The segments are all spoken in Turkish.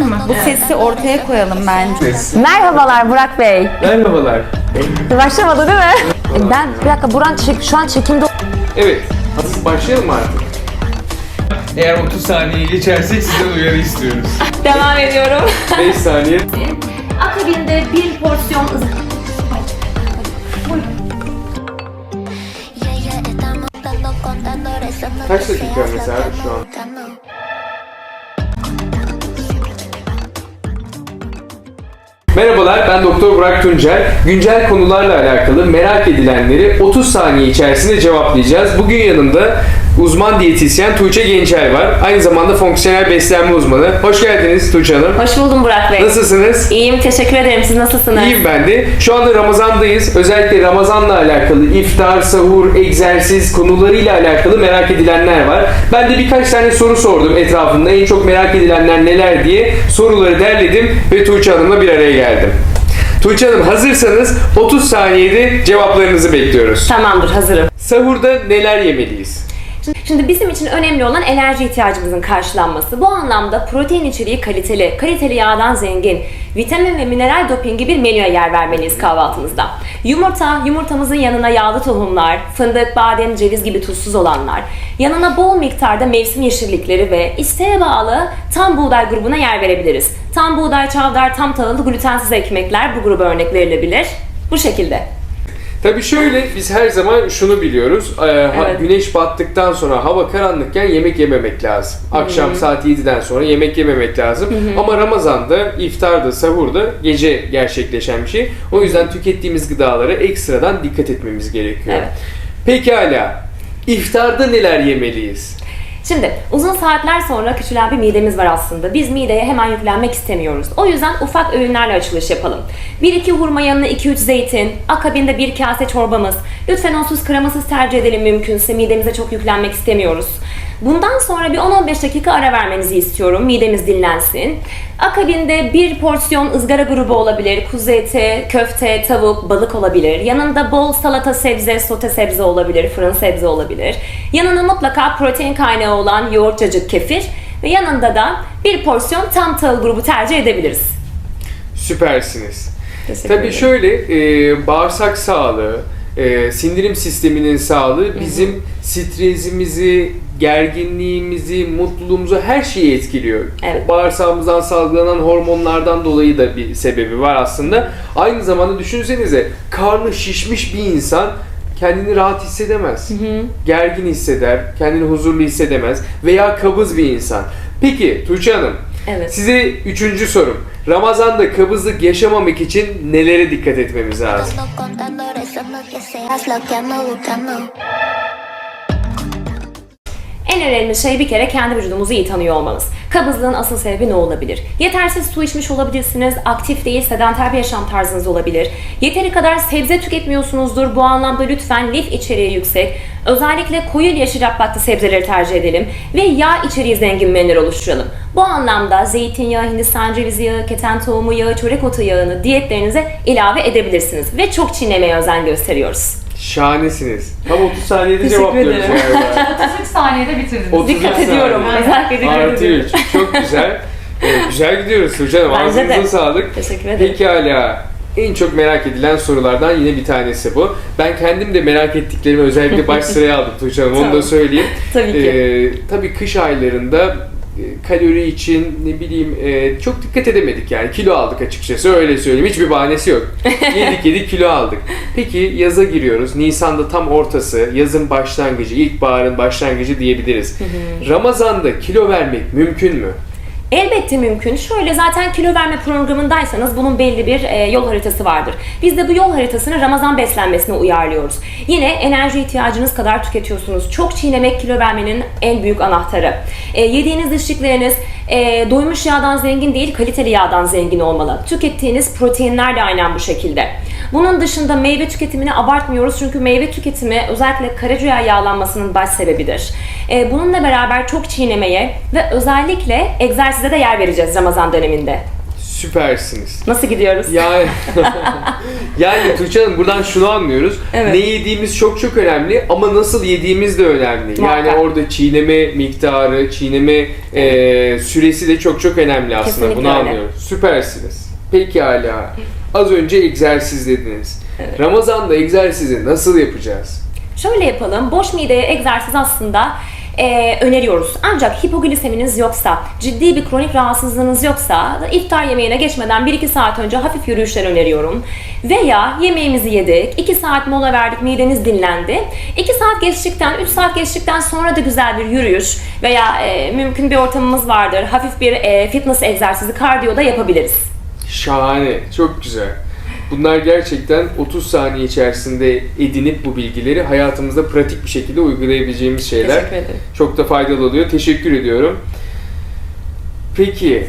mı? Bu sesi ortaya koyalım bence. Merhabalar Burak Bey. Merhabalar. Başlamadı değil mi? Ben bir dakika Buran çek, şu an çekimde Evet, hazır başlayalım mı artık? Eğer 30 saniye geçersek sizden uyarı istiyoruz. devam ediyorum. 5 saniye. Akabinde bir porsiyon no Kaç dakika mesela şu an? Merhabalar, ben Doktor Burak Tuncel. Güncel konularla alakalı merak edilenleri 30 saniye içerisinde cevaplayacağız. Bugün yanımda uzman diyetisyen Tuğçe Gençel var. Aynı zamanda fonksiyonel beslenme uzmanı. Hoş geldiniz Tuğçe Hanım. Hoş buldum Burak Bey. Nasılsınız? İyiyim, teşekkür ederim. Siz nasılsınız? İyiyim ben de. Şu anda Ramazan'dayız. Özellikle Ramazan'la alakalı iftar, sahur, egzersiz konularıyla alakalı merak edilenler var. Ben de birkaç tane soru sordum etrafında. En çok merak edilenler neler diye soruları derledim ve Tuğçe Hanım'la bir araya geldim. Tuğçe Hanım hazırsanız 30 saniyede cevaplarınızı bekliyoruz. Tamamdır, hazırım. Sahurda neler yemeliyiz? Şimdi bizim için önemli olan enerji ihtiyacımızın karşılanması. Bu anlamda protein içeriği kaliteli, kaliteli yağdan zengin, vitamin ve mineral dopingi bir menüye yer vermeliyiz kahvaltımızda. Yumurta, yumurtamızın yanına yağlı tohumlar, fındık, badem, ceviz gibi tuzsuz olanlar, yanına bol miktarda mevsim yeşillikleri ve isteğe bağlı tam buğday grubuna yer verebiliriz. Tam buğday, çavdar, tam tahıllı glutensiz ekmekler bu gruba örnek verilebilir. Bu şekilde. Tabii şöyle biz her zaman şunu biliyoruz. Ha- Evet. Güneş battıktan sonra hava karanlıkken yemek yememek lazım. Akşam saat 7'den sonra yemek yememek lazım. Ama Ramazan'da, iftarda, sahurda gece gerçekleşen bir şey. O yüzden tükettiğimiz gıdalara ekstradan dikkat etmemiz gerekiyor. Evet. Pekala. İftarda neler yemeliyiz? Şimdi uzun saatler sonra küçülen bir midemiz var aslında. Biz mideye hemen yüklenmek istemiyoruz. O yüzden ufak öğünlerle açılış yapalım. 1-2 hurma yanına 2-3 zeytin, akabinde bir kase çorbamız. Lütfen onsuz kremasız tercih edelim mümkünse midemize çok yüklenmek istemiyoruz. Bundan sonra bir 10-15 dakika ara vermenizi istiyorum. Midemiz dinlensin. Akabinde bir porsiyon ızgara grubu olabilir. Kuzu eti, köfte, tavuk, balık olabilir. Yanında bol salata sebze, sote sebze olabilir, fırın sebze olabilir. Yanına mutlaka protein kaynağı olan yoğurt, cacık, kefir ve yanında da bir porsiyon tam tahıl grubu tercih edebiliriz. Süpersiniz. Teşekkür Tabii ederim. şöyle e, bağırsak sağlığı, e, sindirim sisteminin sağlığı bizim stresimizi, gerginliğimizi, mutluluğumuzu her şeyi etkiliyor. Evet. Bağırsağımızdan salgılanan hormonlardan dolayı da bir sebebi var aslında. Aynı zamanda düşünsenize karnı şişmiş bir insan kendini rahat hissedemez. Gergin hisseder, kendini huzurlu hissedemez veya kabız bir insan. Peki Tuğçe Hanım, Evet. Size üçüncü sorum. Ramazan'da kabızlık yaşamamak için nelere dikkat etmemiz lazım? Que seas lo que ando buscando. En önemli şey bir kere kendi vücudumuzu iyi tanıyor olmamız. Kabızlığın asıl sebebi ne olabilir? Yetersiz su içmiş olabilirsiniz, aktif değil, sedanter bir yaşam tarzınız olabilir. Yeteri kadar sebze tüketmiyorsunuzdur. Bu anlamda lütfen lif içeriği yüksek, özellikle koyu yeşil yapraklı sebzeleri tercih edelim ve yağ içeriği zengin menüler oluşturalım. Bu anlamda zeytinyağı, hindistan cevizi yağı, keten tohumu yağı, çörek otu yağını diyetlerinize ilave edebilirsiniz ve çok çiğnemeye özen gösteriyoruz. Şahanesiniz. Tam 30 saniyede Teşekkür cevaplıyoruz ederim. galiba. 33 saniyede bitirdiniz. 33 Dikkat saniye. ediyorum, özellikle dikkat Artı ediyorum. 3. Çok güzel. Evet, güzel gidiyoruz Tuğçe Hanım. Bence de. Ağzınıza sağlık. Teşekkür ederim. Pekala. En çok merak edilen sorulardan yine bir tanesi bu. Ben kendim de merak ettiklerimi özellikle baş sıraya aldım Tuğçe Hanım. Onu da Tamam. söyleyeyim. Tabii ki. Ee, tabii kış aylarında kalori için ne bileyim e, çok dikkat edemedik yani kilo aldık açıkçası öyle söyleyeyim hiçbir bahanesi yok. yedik yedik kilo aldık. Peki yaza giriyoruz. Nisan'da tam ortası, yazın başlangıcı, ilkbaharın başlangıcı diyebiliriz. Ramazan'da kilo vermek mümkün mü? Elbette mümkün. Şöyle zaten kilo verme programındaysanız bunun belli bir e, yol haritası vardır. Biz de bu yol haritasını Ramazan beslenmesine uyarlıyoruz. Yine enerji ihtiyacınız kadar tüketiyorsunuz. Çok çiğnemek kilo vermenin en büyük anahtarı. E, yediğiniz dışlıklarınız e, doymuş yağdan zengin değil, kaliteli yağdan zengin olmalı. Tükettiğiniz proteinler de aynen bu şekilde. Bunun dışında meyve tüketimini abartmıyoruz çünkü meyve tüketimi özellikle karaciğer yağlanmasının baş sebebidir. E, bununla beraber çok çiğnemeye ve özellikle egzersize de yer vereceğiz Ramazan döneminde. Süpersiniz. Nasıl gidiyoruz? Yani, yani Tuğçe Hanım buradan şunu anlıyoruz. Evet. Ne yediğimiz çok çok önemli ama nasıl yediğimiz de önemli. Yani Muhakkak. orada çiğneme miktarı, çiğneme e, süresi de çok çok önemli aslında. Kesinlikle Bunu öyle. anlıyoruz. Süpersiniz. Peki hala. Az önce egzersiz dediniz. Ramazan'da egzersizi nasıl yapacağız? Şöyle yapalım. Boş mideye egzersiz aslında e, öneriyoruz. Ancak hipogliseminiz yoksa, ciddi bir kronik rahatsızlığınız yoksa iftar yemeğine geçmeden 1-2 saat önce hafif yürüyüşler öneriyorum. Veya yemeğimizi yedik, 2 saat mola verdik, mideniz dinlendi. 2 saat geçtikten, 3 saat geçtikten sonra da güzel bir yürüyüş veya e, mümkün bir ortamımız vardır. Hafif bir e, fitness egzersizi, kardiyo da yapabiliriz. Şahane, çok güzel. Bunlar gerçekten 30 saniye içerisinde edinip bu bilgileri hayatımızda pratik bir şekilde uygulayabileceğimiz şeyler. Teşekkür ederim. Çok da faydalı oluyor. Teşekkür ediyorum. Peki,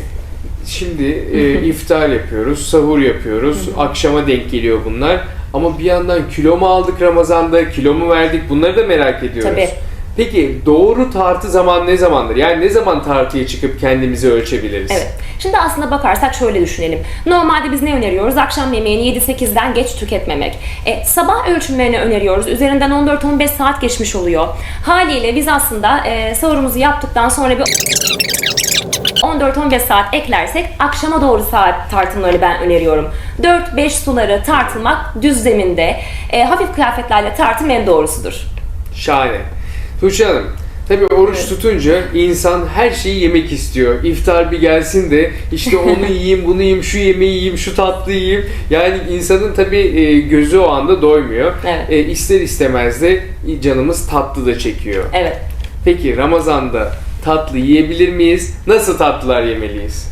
şimdi e, iftar yapıyoruz, sahur yapıyoruz, akşama denk geliyor bunlar. Ama bir yandan kilo mu aldık Ramazan'da, kilo mu verdik bunları da merak ediyoruz. Tabii. Peki doğru tartı zaman ne zamandır? Yani ne zaman tartıya çıkıp kendimizi ölçebiliriz? Evet. Şimdi aslında bakarsak şöyle düşünelim. Normalde biz ne öneriyoruz? Akşam yemeğini 7-8'den geç tüketmemek. E, sabah ölçümlerini öneriyoruz. Üzerinden 14-15 saat geçmiş oluyor. Haliyle biz aslında e, sahurumuzu yaptıktan sonra bir 14-15 saat eklersek akşama doğru saat tartımlarını ben öneriyorum. 4-5 suları tartılmak düz zeminde e, hafif kıyafetlerle tartım en doğrusudur. Şahane. Tuğçe Hanım, tabii oruç tutunca insan her şeyi yemek istiyor. İftar bir gelsin de işte onu yiyeyim, bunu yiyeyim, şu yemeği yiyeyim, şu tatlı yiyeyim. Yani insanın tabii e, gözü o anda doymuyor. Evet. E, ister istemez de canımız tatlı da çekiyor. Evet. Peki Ramazan'da tatlı yiyebilir miyiz? Nasıl tatlılar yemeliyiz?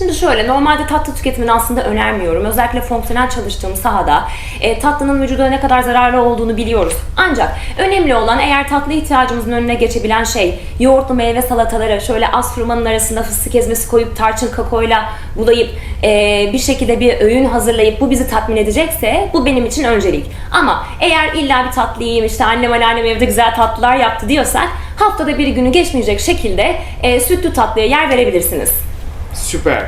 Şimdi şöyle, normalde tatlı tüketimini aslında önermiyorum. Özellikle fonksiyonel çalıştığım sahada e, tatlının vücuda ne kadar zararlı olduğunu biliyoruz. Ancak önemli olan eğer tatlı ihtiyacımızın önüne geçebilen şey yoğurtlu meyve salataları şöyle az hurmanın arasında fıstık ezmesi koyup tarçın kakoyla bulayıp e, bir şekilde bir öğün hazırlayıp bu bizi tatmin edecekse bu benim için öncelik. Ama eğer illa bir tatlı yiyeyim işte annem anneannem evde güzel tatlılar yaptı diyorsak haftada bir günü geçmeyecek şekilde e, sütlü tatlıya yer verebilirsiniz. Süper.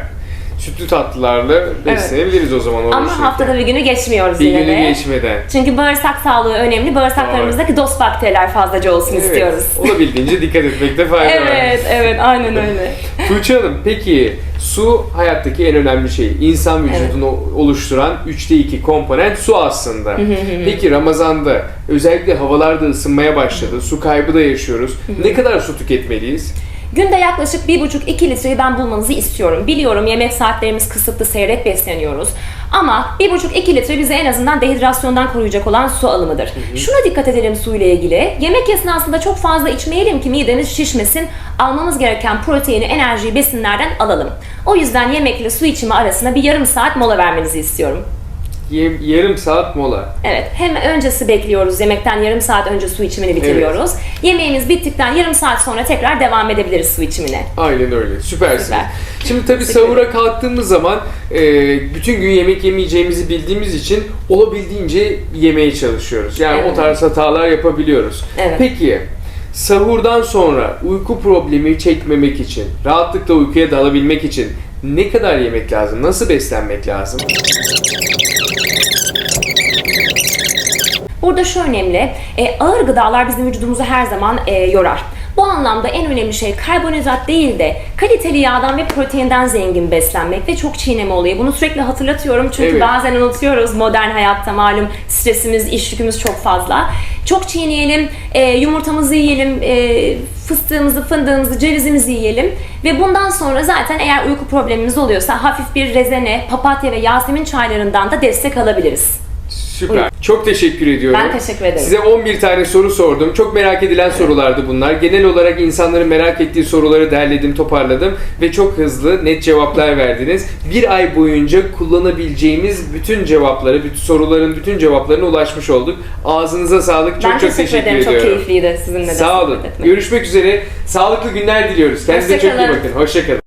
Sütlü tatlılarla beslenebiliriz o zaman. Ama haftada bir günü geçmiyoruz bir yine günü de. geçmeden. Çünkü bağırsak sağlığı önemli. Bağırsaklarımızdaki dost bakteriler fazlaca olsun Evet, istiyoruz. Olabildiğince dikkat etmekte fayda var. Evet, evet, aynen öyle. Tuğçe Hanım peki su hayattaki en önemli şey. İnsan vücudunu oluşturan 3'te 2 komponent su aslında. peki Ramazan'da özellikle havalar da ısınmaya başladı. Su kaybı da yaşıyoruz. ne kadar su tüketmeliyiz? Günde yaklaşık 1,5-2 litreyi ben bulmanızı istiyorum. Biliyorum yemek saatlerimiz kısıtlı, seyrek besleniyoruz. Ama 1,5-2 litre bizi en azından dehidrasyondan koruyacak olan su alımıdır. Şuna dikkat edelim su ile ilgili. Yemek esnasında çok fazla içmeyelim ki midemiz şişmesin. Almamız gereken proteini, enerjiyi besinlerden alalım. O yüzden yemekle su içimi arasında bir yarım saat mola vermenizi istiyorum. Yarım saat mola. Evet, hem öncesi bekliyoruz. Yemekten yarım saat önce su içimini bitiriyoruz. Yemeğimiz bittikten yarım saat sonra tekrar devam edebiliriz su içimine. Aynen öyle. Süpersiniz. Süper. Şimdi tabii sahura kalktığımız zaman e, bütün gün yemek yemeyeceğimizi bildiğimiz için olabildiğince yemeye çalışıyoruz. Yani Evet. o tarz hatalar yapabiliyoruz. Evet. Peki sahurdan sonra uyku problemi çekmemek için, rahatlıkla uykuya dalabilmek için ne kadar yemek lazım? Nasıl beslenmek lazım? Burada şu önemli, e, ağır gıdalar bizim vücudumuzu her zaman e, yorar. Bu anlamda en önemli şey karbonhidrat değil de kaliteli yağdan ve proteinden zengin beslenmek ve çok çiğneme olayı. Bunu sürekli hatırlatıyorum çünkü Evet. bazen unutuyoruz modern hayatta malum stresimiz, iş yükümüz çok fazla. Çok çiğneyelim, e, yumurtamızı yiyelim, e, fıstığımızı, fındığımızı, cevizimizi yiyelim ve bundan sonra zaten eğer uyku problemimiz oluyorsa hafif bir rezene, papatya ve yasemin çaylarından da destek alabiliriz. Süper. Çok teşekkür ediyorum. Ben teşekkür ederim. Size 11 tane soru sordum. Çok merak edilen sorulardı bunlar. Genel olarak insanların merak ettiği soruları derledim, toparladım ve çok hızlı, net cevaplar verdiniz. Bir ay boyunca kullanabileceğimiz bütün cevapları, bütün soruların bütün cevaplarına ulaşmış olduk. Ağzınıza sağlık. Çok ben çok teşekkür, teşekkür ederim. ediyorum. Çok keyifliydi sizinle de Sağ olun. etmek. Görüşmek üzere. Sağlıklı günler diliyoruz. Kendinize çok iyi Hoşça bakın. Hoşçakalın.